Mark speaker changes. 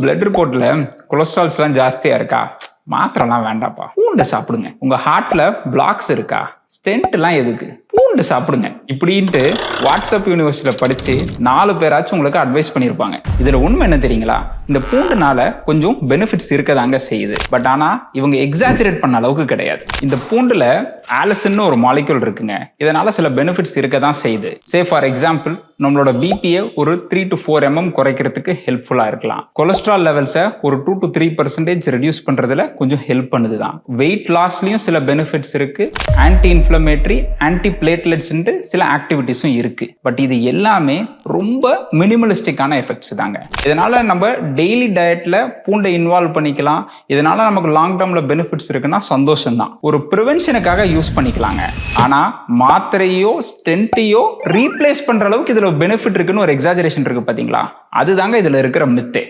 Speaker 1: உங்க பிளட் ரிப்போர்ட்ல கொலஸ்ட்ரால்ஸ்லாம் ஜாஸ்தியா இருக்கா? மாத்திரைலாம் வேண்டாப்பா பூண்டை சாப்பிடுங்க. உங்க ஹார்ட்ல பிளாக்ஸ் இருக்கா? ஸ்டென்ட்லாம் எதுக்கு? பூண்டு சாப்பிடுங்க. இப்படின்ட்டு வாட்ஸ்அப் யூனிவர்சிட்டியில் படித்து நாலு பேராச்சும் உங்களுக்கு அட்வைஸ் பண்ணியிருப்பாங்க. இதில் உண்மை என்ன தெரியுங்களா? இந்த பூண்டுனால கொஞ்சம் பெனிஃபிட்ஸ் இருக்கதாங்க செய்யுது. பட் ஆனால் இவங்க எக்ஸாஜரேட் பண்ண அளவுக்கு கிடையாது. இந்த பூண்டில் ஆலசன்னு ஒரு மாலிக்யூல் இருக்குங்க. இதனால சில பெனிஃபிட்ஸ் இருக்க தான் செய்யுது. சே ஃபார் எக்ஸாம்பிள் நம்மளோட பிபியை ஒரு த்ரீ டு ஃபோர் எம்எம் குறைக்கிறதுக்கு ஹெல்ப்ஃபுல்லாக இருக்கலாம். கொலஸ்ட்ரால் லெவல்ஸை ஒரு two to three percentage reduce பண்ணுறதுல கொஞ்சம் ஹெல்ப் பண்ணுது தான் வெயிட் லாஸ்லேயும் சில பெனிஃபிட்ஸ் இருக்குது ஆன்டி இன்ஃப்ளமேட்ரி ஆன்டி பிளேட்லெட்ஸ்ன்ட்டு சில ஆக்டிவிட்டிஸும் இருக்குது பட் இது எல்லாமே ரொம்ப மினிமலிஸ்டிக்கான எஃபெக்ட்ஸ் தாங்க. இதனால் நம்ம டெய்லி டயட்டில் பூண்டை இன்வால்வ் பண்ணிக்கலாம். இதனால் நமக்கு லாங் டேர்மில் பெனிஃபிட்ஸ் இருக்குன்னா சந்தோஷம் தான் ஒரு ப்ரிவென்ஷனுக்காக யூஸ் பண்ணிக்கலாங்க. ஆனால் மாத்திரையோ ஸ்டென்ட்டையோ ரீப்ளேஸ் பண்ணுற அளவுக்கு இதில் பெனிஃபிட் இருக்குன்னு ஒரு எக்ஸாஜரேஷன் இருக்குது பார்த்தீங்களா அதுதாங்க இதில் இருக்கிற மித்தே